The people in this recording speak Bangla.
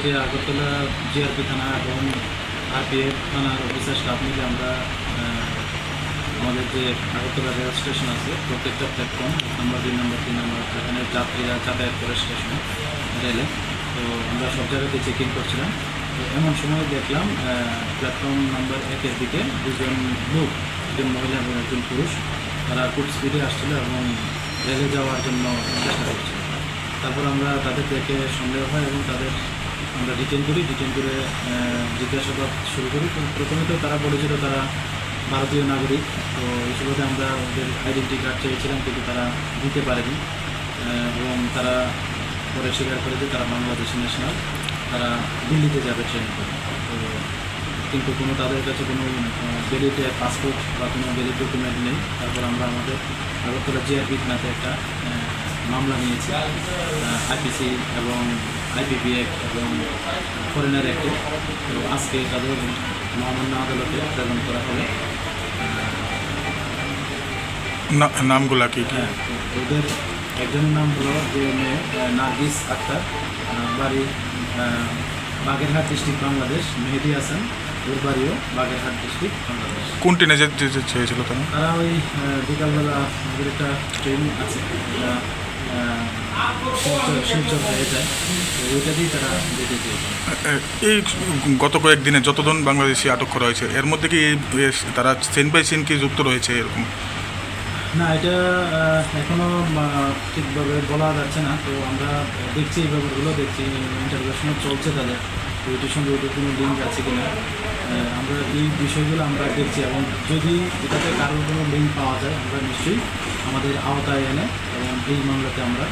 আজকে আগরতলা জিআরপি থানা এবং আরপিএফ থানার অফিসার স্টাফ মিলে আমরা আমাদের যে আগরতলা রেল স্টেশন আছে, প্রত্যেকটা প্ল্যাটফর্ম নম্বর, দুই নম্বর, তিন নম্বর যেখানে যাত্রীরা যাতায়াত করে স্টেশনে, রেলে। তো আমরা সব জায়গাতে চেকিং করছিলাম। তো এমন সময় দেখলাম প্ল্যাটফর্ম নাম্বার একের দিকে দুজন লোক, একজন মহিলা এবং একজন পুরুষ, তারা খুব স্পিডে আসছিল এবং রেলে যাওয়ার জন্য চেষ্টা করছিল। তারপর আমরা তাদের দেখে সন্দেহ হয় এবং তাদের আমরা ডিটেন করি ডিটেন করে জিজ্ঞাসাবাদ শুরু করি। প্রথমে তো তারা বলেছিল তারা ভারতীয় নাগরিক, তো এই সুবাদে আমরা ওদের আইডেন্টি কার্ড চেয়েছিলাম, কিন্তু তারা দিতে পারেনি। এবং তারা পরে স্বীকার করে যে তারা বাংলাদেশি ন্যাশনাল তারা দিল্লিতে যাবে ট্রেনে করে। তো কিন্তু কোনো তাদের কাছে কোনো ভ্যালিড পাসপোর্ট বা কোনো ভ্যালিড ডকুমেন্ট নেই। তারপর আমরা আমাদের আগরতলা জিআরপি থানাতে একটা মামলা নিয়েছি আইপিসি এবং আইপিপি অ্যাক্ট এবং ফরেনার অ্যাক্টে তো আজকে তাদের মহামান্য আদালতে প্রেরণ করা হবে না- নামগুলা কি হ্যাঁ ওদের একজনের নাম হলো যে মেয়ে নার্গিস আক্তার বাড়ি বাগেরহাট ডিস্ট্রিক্ট বাংলাদেশ মেহেদি হাসান ওর বাড়িও বাগেরহাট ডিস্ট্রিক্ট বাংলাদেশ কোন ট্রেনে যেতে চেয়েছিল তারা ওই বিকালবেলা একটা ট্রেন আছে এই গত কয়েকদিনে যতজন বাংলাদেশি আটক করা হয়েছে এর মধ্যে কি তারা সেন বাই সেন কি যুক্ত রয়েছে এরকম? না এটা আহ, এখনও ঠিকভাবে বলা যাচ্ছে না। তো আমরা দেখছি এই ব্যাপারগুলো দেখছি ইন্টারভিউশনও চলছে তাদের। তো এটির সঙ্গে ওদের কোনো লিঙ্ক আছে কিনা। আহ, আমরা এই বিষয়গুলো আমরা দেখছি এবং যদি এটাতে কারোর কোনো লিঙ্ক পাওয়া যায় আমরা নিশ্চয়ই আমাদের আওতায় এনে এবং এই মামলাতে আমরা